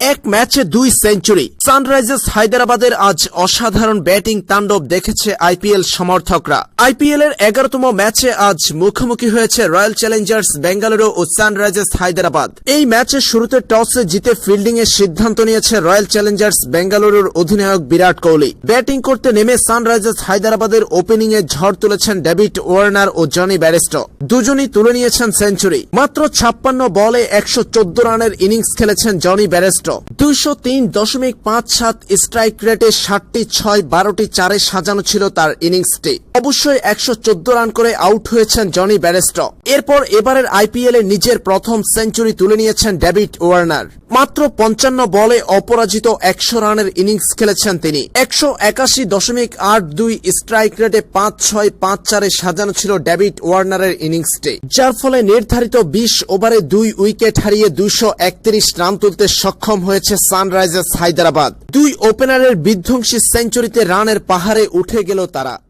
এক ম্যাচে দুই সেঞ্চুরি। সানরাইজার্স হায়দ্রাবাদের আজ অসাধারণ ব্যাটিং তাণ্ডব দেখেছে আইপিএল সমর্থকরা। আইপিএল এর এগারোতম ম্যাচে আজ মুখোমুখি হয়েছে রয়্যাল চ্যালেঞ্জার্স বেঙ্গালুরু ও সানরাইজার্স হায়দ্রাবাদ। এই ম্যাচের শুরুতে টসে জিতে ফিল্ডিং এর সিদ্ধান্ত নিয়েছে রয়্যাল চ্যালেঞ্জার্স বেঙ্গালুরুর অধিনায়ক বিরাট কোহলি। ব্যাটিং করতে নেমে সানরাইজার্স হায়দ্রাবাদের ওপেনিং এ ঝড় তুলেছেন ডেভিড ওয়ার্নার ও জনি ব্যারিস্টো। দুজনই তুলে নিয়েছেন সেঞ্চুরি। মাত্র ছাপ্পান্ন বলে একশো চোদ্দ রানের ইনিংস খেলেছেন জনি ব্যারেস্টো। দুইশো তিন দশমিক পাঁচ সাত স্ট্রাইক রেটে ষাটটি ছয়, বারোটি চারে সাজানো ছিল তার ইনিংসটি অবশ্যই একশো চোদ্দ রান করে আউট হয়েছেন জনি ব্যারেস্টো এরপর এবারের আইপিএল এ নিজের প্রথম সেঞ্চুরি তুলে নিয়েছেন ডেভিড ওয়ার্নার মাত্র পঞ্চান্ন বলে অপরাজিত একশো রানের ইনিংস খেলেছেন তিনি। একশো একাশি দশমিক আট দুই স্ট্রাইক রেটে পাঁচ ছয়, পাঁচ চারে সাজানো ছিল ডেভিড ওয়ার্নারের ইনিংসটি যার ফলে নির্ধারিত বিশ ওভারে দুই উইকেট হারিয়ে দুইশো একত্রিশ রান তুলতে সক্ষম হয়েছে সানরাইজার্স হায়দ্রাবাদ। দুই ওপেনারের বিধ্বংসী সেঞ্চুরিতে রানের পাহাড়ে উঠে গেল তারা।